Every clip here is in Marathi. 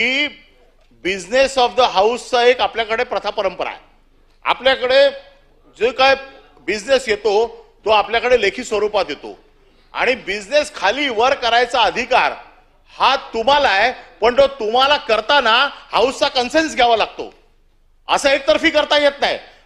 की बिझनेस ऑफ द हाऊसचा एक आपल्याकडे प्रथा परंपरा आहे. आपल्याकडे जो काय बिझनेस येतो तो आपल्याकडे लेखी स्वरूपात येतो. आणि बिझनेस खाली वर करायचा अधिकार हा तुम्हाला आहे पण तो तुम्हाला करताना हाऊसचा कन्सेन्स घ्यावा लागतो. असं एकतर्फी करता येत नाही.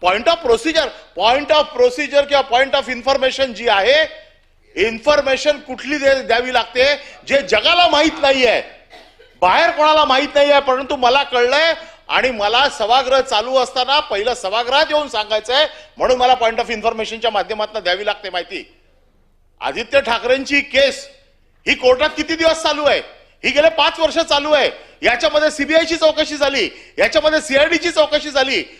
point of procedure point of procedure किंवा पॉइंट ऑफ इन्फॉर्मेशन जी आहे इन्फॉर्मेशन कुठली दे- द्यावी लागते जे जगाला माहीत नाहीये. बाहेर कोणाला माहीत नाही आहे परंतु मला कळलंय आणि मला सभागृह चालू असताना पहिलं सभागृहात येऊन सांगायचंय म्हणून मला पॉइंट ऑफ इन्फॉर्मेशनच्या माध्यमातून द्यावी लागते माहिती. आदित्य ठाकरेंची केस ही कोर्टात किती दिवस चालू आहे? ही गेले पाच वर्ष चालू आहे. याच्यामध्ये सीबीआयची चौकशी झाली. याच्यामध्ये सीआयडीची चौकशी झाली.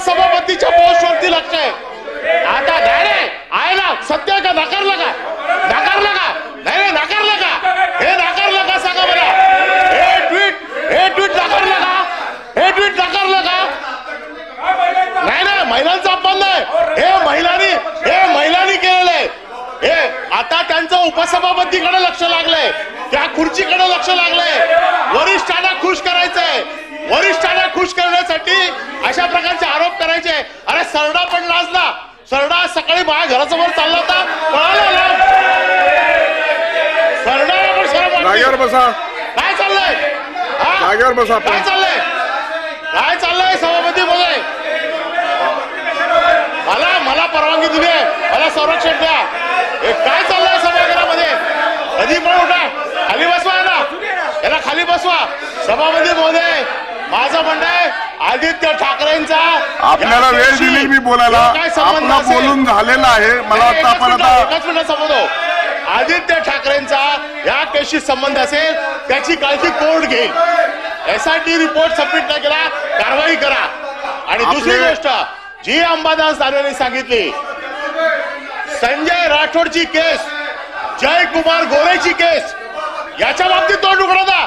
सभापतीच्या पोस्टवरती लक्ष आहे आता नाही नाही, आहे ना सत्य आहे का नाकारलं का नाकारलं का नाही नाही नाकारलं का हे नाकारलं का सांगा मला हे ट्विट हे ट्विट नाकारलं का हे ट्विट नाकारलं का नाही नाही महिलांचा अपमान नाही हे महिलांनी हे महिलांनी केलेलं आहे हे आता त्यांचं उपसभापतीकडे लक्ष लागलंय. त्या खुर्चीकडे लक्ष लागलंय. वरिष्ठांना खुश करायचंय. वरिष्ठांना खुश करण्यासाठी अशा प्रकारचे आरोप करायचे. अरे सरडा पण लाजला. सरडा आज सकाळी माझ्या घरासमोर चालला होता. पळाला बसा. काय चाललंय? बसा. काय चाललंय काय चाललंय सभापती मध्ये मला मला परवानगी दिली आहे मला संरक्षण द्या हे काय चाललंय सभागृहामध्ये कधी पण उठा खाली बसवा ना याला खाली बसवा सभापती महोदय माझं म्हणणं आहे आदित्य ठाकरेंचा आपल्याला वेळ दिली मी बोलायला. जो काय संबंध आपलं बोलून झालेलं आहे. मला एकच आपण आता मिनिट आदित्य ठाकरेंचा या केसशी संबंध असेल त्याची काळजी कोर्ट घेईल? एसआयटी रिपोर्ट सबमिट नाही केला कारवाई करा. आणि दुसरी गोष्ट जी अंबादास दानवेने सांगितली संजय राठोडची केस जयकुमार गोरेची केस याच्या बाबतीत तोंड उघडता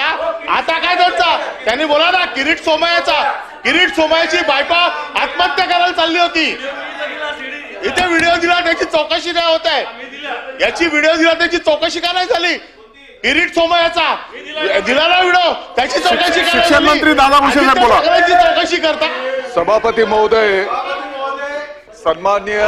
त्यांनी बोला ना किरीट सोमयाचा किरीट सोमयाची बायको आत्महत्या करायला चालली होती इथे व्हिडिओ दिला त्याची चौकशी नाही होत आहे याची व्हिडिओ दिला त्याची चौकशी का नाही झाली किरीट सोमयाचा दिला ना व्हिडिओ त्याची चौकशी शिक्षण? मंत्री दादा भुसे आदित्य बोला. चौकशी करता सभापती महोदय सन्मान्य